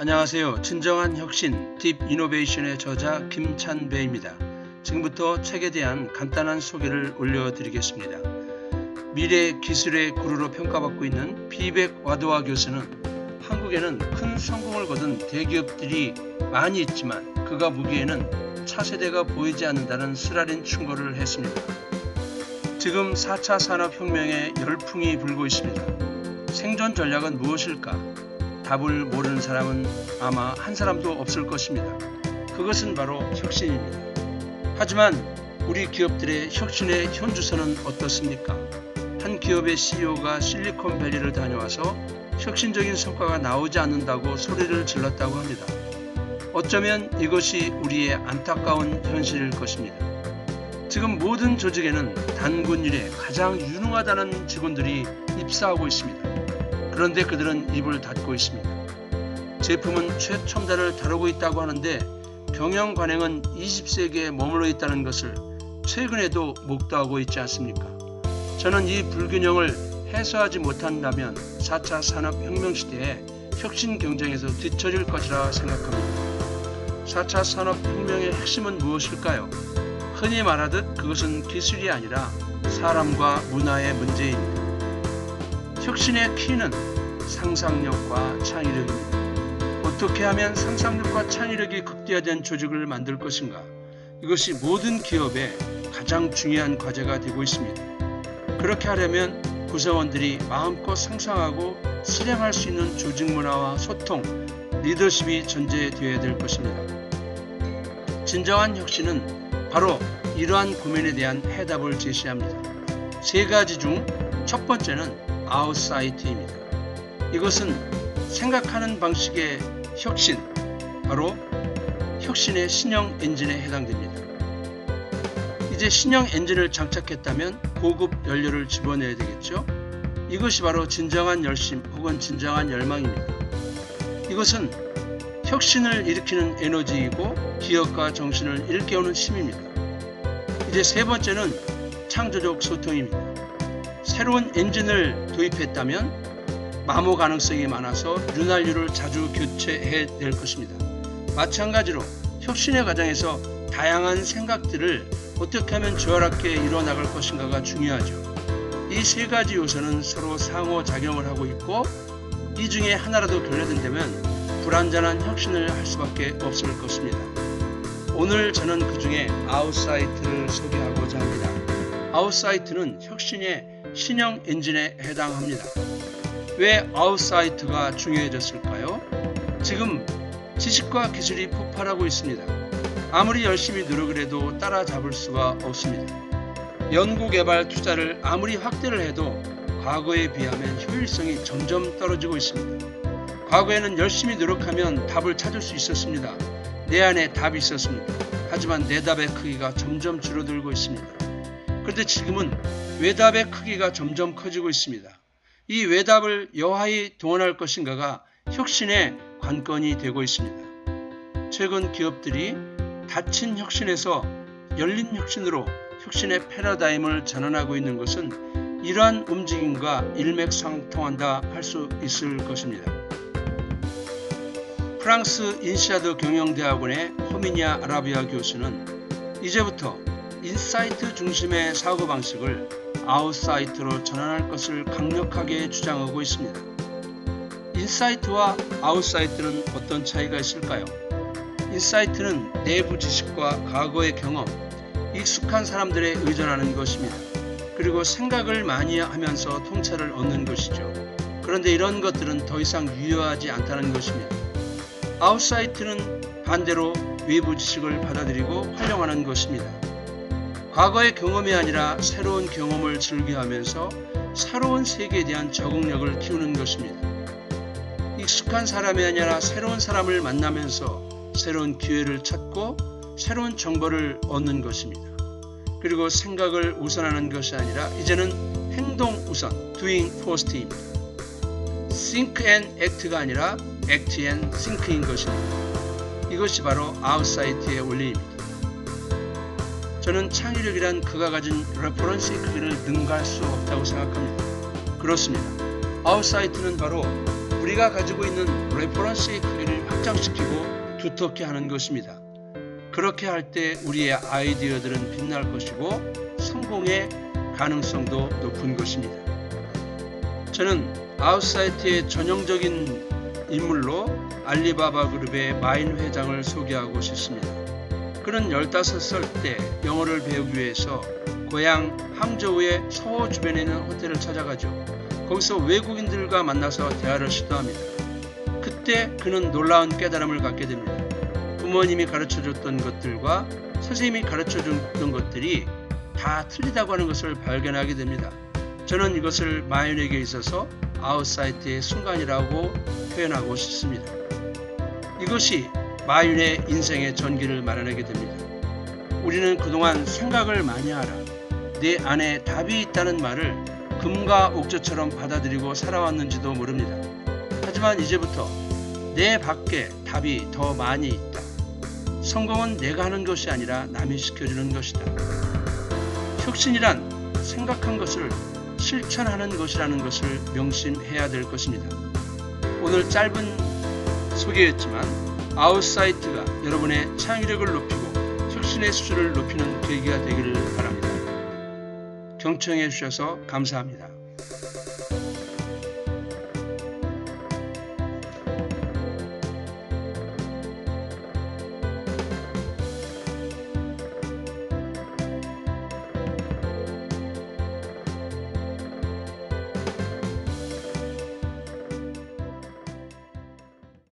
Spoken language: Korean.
안녕하세요. 진정한 혁신 딥 이노베이션의 저자 김찬배입니다. 지금부터 책에 대한 간단한 소개를 올려드리겠습니다. 미래 기술의 구루로 평가받고 있는 피백 와드와 교수는 한국에는 큰 성공을 거둔 대기업들이 많이 있지만 그가 보기에는 차세대가 보이지 않는다는 쓰라린 충고를 했습니다. 지금 4차 산업혁명의 열풍이 불고 있습니다. 생존 전략은 무엇일까? 답을 모르는 사람은 아마 한 사람도 없을 것입니다. 그것은 바로 혁신입니다. 하지만 우리 기업들의 혁신의 현주소는 어떻습니까? 한 기업의 CEO가 실리콘밸리를 다녀와서 혁신적인 성과가 나오지 않는다고 소리를 질렀다고 합니다. 어쩌면 이것이 우리의 안타까운 현실일 것입니다. 지금 모든 조직에는 단군 일에 가장 유능하다는 직원들이 입사하고 있습니다. 그런데 그들은 입을 닫고 있습니다. 제품은 최첨단을 다루고 있다고 하는데 경영 관행은 20세기에 머물러 있다는 것을 최근에도 목도하고 있지 않습니까? 저는 이 불균형을 해소하지 못한다면 4차 산업혁명 시대에 혁신 경쟁에서 뒤처질 것이라 생각합니다. 4차 산업혁명의 핵심은 무엇일까요? 흔히 말하듯 그것은 기술이 아니라 사람과 문화의 문제입니다. 혁신의 키는 상상력과 창의력입니다. 어떻게 하면 상상력과 창의력이 극대화된 조직을 만들 것인가? 이것이 모든 기업의 가장 중요한 과제가 되고 있습니다. 그렇게 하려면 구성원들이 마음껏 상상하고 실행할 수 있는 조직 문화와 소통, 리더십이 전제되어야 될 것입니다. 진정한 혁신은 바로 이러한 고민에 대한 해답을 제시합니다. 세 가지 중 첫 번째는 아웃사이트입니다. 이것은 생각하는 방식의 혁신, 바로 혁신의 신형 엔진에 해당됩니다. 이제 신형 엔진을 장착했다면 고급 연료를 집어내야 되겠죠. 이것이 바로 진정한 열심 혹은 진정한 열망입니다. 이것은 혁신을 일으키는 에너지이고 기억과 정신을 일깨우는 힘입니다. 이제 세 번째는 창조적 소통입니다. 새로운 엔진을 도입했다면 마모 가능성이 많아서 윤활유를 자주 교체해야 될 것입니다. 마찬가지로 혁신의 과정에서 다양한 생각들을 어떻게 하면 조화롭게 이뤄나갈 것인가가 중요하죠. 이 세 가지 요소는 서로 상호작용을 하고 있고 이 중에 하나라도 결여된다면 불완전한 혁신을 할 수밖에 없을 것입니다. 오늘 저는 그 중에 아웃사이트를 소개하고자 합니다. 아웃사이트는 혁신의 신형 엔진에 해당합니다. 왜 아웃사이트가 중요해졌을까요? 지금 지식과 기술이 폭발하고 있습니다. 아무리 열심히 노력을 해도 따라잡을 수가 없습니다. 연구개발 투자를 아무리 확대를 해도 과거에 비하면 효율성이 점점 떨어지고 있습니다. 과거에는 열심히 노력하면 답을 찾을 수 있었습니다. 내 안에 답이 있었습니다. 하지만 내 답의 크기가 점점 줄어들고 있습니다. 그런데 지금은 외답의 크기가 점점 커지고 있습니다. 이 외답을 여하히 동원할 것인가가 혁신의 관건이 되고 있습니다. 최근 기업들이 닫힌 혁신에서 열린 혁신으로 혁신의 패러다임을 전환하고 있는 것은 이러한 움직임과 일맥상통한다 할 수 있을 것입니다. 프랑스 인시아드 경영대학원의 호미니아 아라비아 교수는 이제부터 인사이트 중심의 사고방식을 아웃사이트로 전환할 것을 강력하게 주장하고 있습니다. 인사이트와 아웃사이트는 어떤 차이가 있을까요? 인사이트는 내부 지식과 과거의 경험, 익숙한 사람들에 의존하는 것입니다. 그리고 생각을 많이 하면서 통찰을 얻는 것이죠. 그런데 이런 것들은 더 이상 유효하지 않다는 것입니다. 아웃사이트는 반대로 외부 지식을 받아들이고 활용하는 것입니다. 과거의 경험이 아니라 새로운 경험을 즐겨하면서 새로운 세계에 대한 적응력을 키우는 것입니다. 익숙한 사람이 아니라 새로운 사람을 만나면서 새로운 기회를 찾고 새로운 정보를 얻는 것입니다. 그리고 생각을 우선하는 것이 아니라 이제는 행동 우선, doing first입니다. think and act가 아니라 act and think인 것입니다. 이것이 바로 아웃사이트의 원리입니다. 저는 창의력이란 그가 가진 레퍼런스의 크기를 능가할 수 없다고 생각합니다. 그렇습니다. 아웃사이트는 바로 우리가 가지고 있는 레퍼런스의 크기를 성장시키고 두텁게 하는 것입니다. 그렇게 할 때 우리의 아이디어들은 빛날 것이고 성공의 가능성도 높은 것입니다. 저는 아웃사이트의 전형적인 인물로 알리바바 그룹의 마인 회장을 소개하고 싶습니다. 그는 15살 때 영어를 배우기 위해서 고향 항저우의 서호 주변에 있는 호텔을 찾아가죠. 거기서 외국인들과 만나서 대화를 시도합니다. 그때 그는 놀라운 깨달음을 갖게 됩니다. 부모님이 가르쳐 줬던 것들과 선생님이 가르쳐 줬던 것들이 다 틀리다고 하는 것을 발견하게 됩니다. 저는 이것을 마윤에게 있어서 아웃사이트의 순간이라고 표현하고 싶습니다. 이것이 마윤의 인생의 전기를 마련하게 됩니다. 우리는 그동안 생각을 많이 하라. 내 안에 답이 있다는 말을 금과 옥조처럼 받아들이고 살아왔는지도 모릅니다. 하지만 이제부터 내 밖에 답이 더 많이 있다. 성공은 내가 하는 것이 아니라 남이 시켜주는 것이다. 혁신이란 생각한 것을 실천하는 것이라는 것을 명심해야 될 것입니다. 오늘 짧은 소개였지만 아웃사이트가 여러분의 창의력을 높이고 혁신의 수준을 높이는 계기가 되기를 바랍니다. 경청해 주셔서 감사합니다.